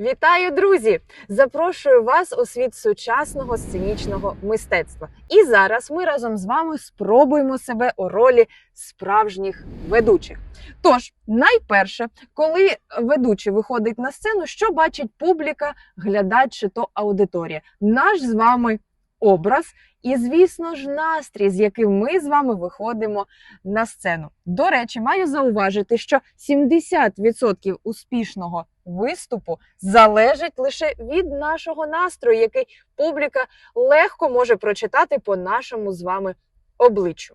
Вітаю, друзі! Запрошую вас у світ сучасного сценічного мистецтва. І зараз ми разом з вами спробуємо себе у ролі справжніх ведучих. Тож, найперше, коли ведучий виходить на сцену, що бачить публіка, глядач чи то аудиторія? Наш з вами образ і, звісно ж, настрій, з яким ми з вами виходимо на сцену. До речі, маю зауважити, що 70% успішного виступу залежить лише від нашого настрою, який публіка легко може прочитати по нашому з вами обличчю.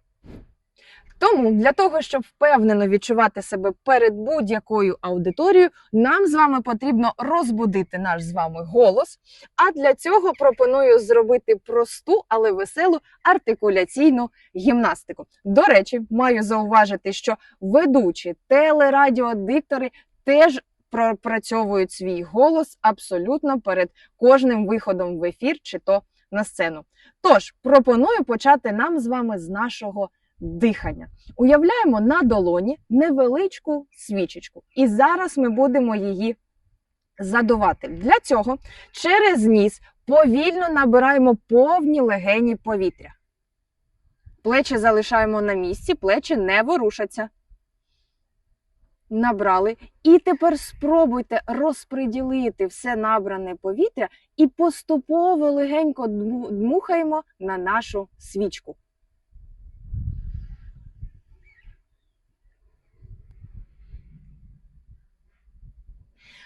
Тому для того, щоб впевнено відчувати себе перед будь-якою аудиторією, нам з вами потрібно розбудити наш з вами голос. А для цього пропоную зробити просту, але веселу артикуляційну гімнастику. До речі, маю зауважити, що ведучі телерадіодиктори теж пропрацьовують свій голос абсолютно перед кожним виходом в ефір чи то на сцену. Тож пропоную почати нам з вами з нашого дихання. Уявляємо на долоні невеличку свічечку, і зараз ми будемо її задувати. Для цього через ніс повільно набираємо повні легені повітря. Плечі залишаємо на місці, плечі не ворушаться. Набрали. І тепер спробуйте розподілити все набране повітря і поступово легенько дму- дмухаємо на нашу свічку.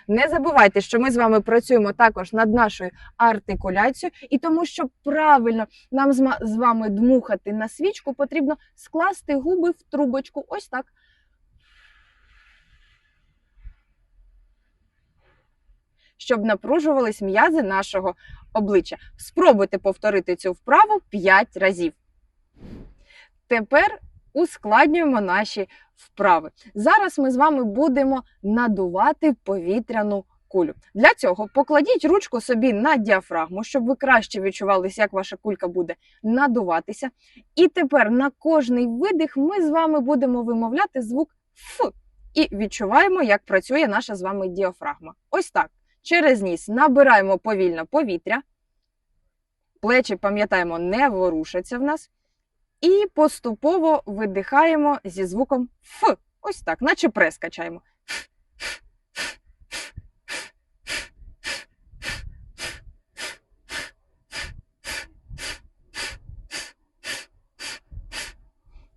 Не забувайте, що ми з вами працюємо також над нашою артикуляцією, і тому, щоб правильно нам з вами дмухати на свічку, потрібно скласти губи в трубочку. Ось так. Щоб напружувались м'язи нашого обличчя. Спробуйте повторити цю вправу 5 разів. Тепер ускладнюємо наші вправи. Зараз ми з вами будемо надувати повітряну кулю. Для цього покладіть ручку собі на діафрагму, щоб ви краще відчувалися, як ваша кулька буде надуватися. І тепер на кожний видих ми з вами будемо вимовляти звук Ф. І відчуваємо, як працює наша з вами діафрагма. Ось так. Через ніс набираємо повільно повітря. Плечі, пам'ятаємо, не ворушаться в нас. І поступово видихаємо зі звуком Ф. Ось так, наче прес качаємо.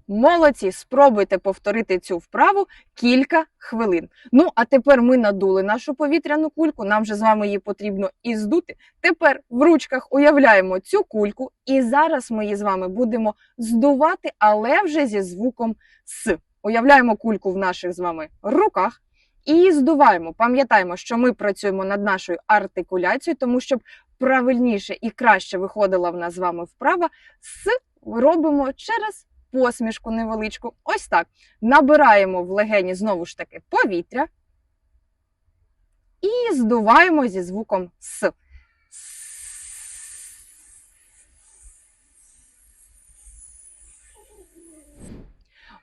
Молодці, спробуйте повторити цю вправу кілька хвилин. Ну, а тепер ми надули нашу повітряну кульку, нам же з вами її потрібно і здути. Тепер в ручках уявляємо цю кульку, і зараз ми її з вами будемо здувати, але вже зі звуком С. Уявляємо кульку в наших з вами руках і здуваємо. Пам'ятаємо, що ми працюємо над нашою артикуляцією, тому щоб правильніше і краще виходила в нас з вами вправа, С робимо через посмішку невеличку. Ось так. Набираємо в легені знову ж таки повітря і здуваємо зі звуком С.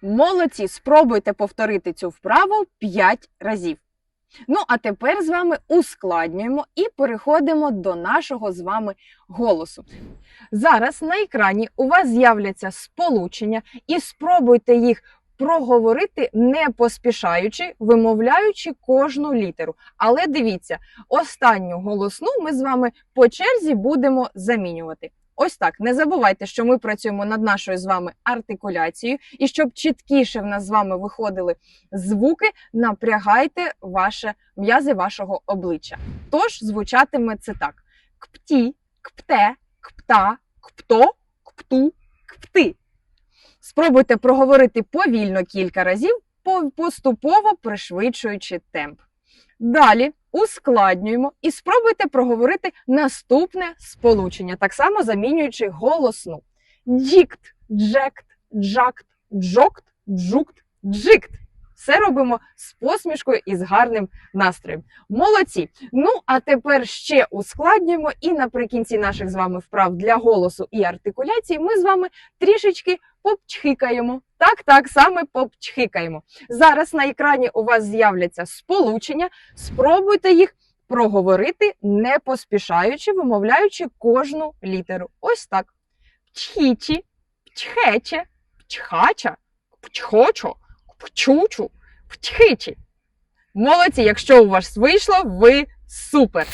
Молодці, спробуйте повторити цю вправу 5 разів. Ну, а тепер з вами ускладнюємо і переходимо до нашого з вами голосу. Зараз на екрані у вас з'являться сполучення, і спробуйте їх проговорити не поспішаючи, вимовляючи кожну літеру. Але дивіться, останню голосну ми з вами по черзі будемо замінювати. Ось так. Не забувайте, що ми працюємо над нашою з вами артикуляцією, і щоб чіткіше в нас з вами виходили звуки, напрягайте ваше м'язи вашого обличчя. Тож звучатиме це так: кпті, кпте, кпта, кпто, кпту, кпти. Спробуйте проговорити повільно кілька разів, поступово пришвидшуючи темп. Далі ускладнюємо і спробуйте проговорити наступне сполучення, так само замінюючи голосну: дікт, джект, джакт, джокт, джукт, джикт. Все робимо з посмішкою і з гарним настроєм. Молодці! Ну, а тепер ще ускладнюємо, і наприкінці наших з вами вправ для голосу і артикуляції ми з вами трішечки попчхикаємо. Так, так, саме попчхикаємо. Зараз на екрані у вас з'являться сполучення. Спробуйте їх проговорити, не поспішаючи, вимовляючи кожну літеру. Ось так. Пчхічі, пчхече, пчхача, пчхочо, пчучу, пчхичі. Молодці, якщо у вас вийшло, ви супер!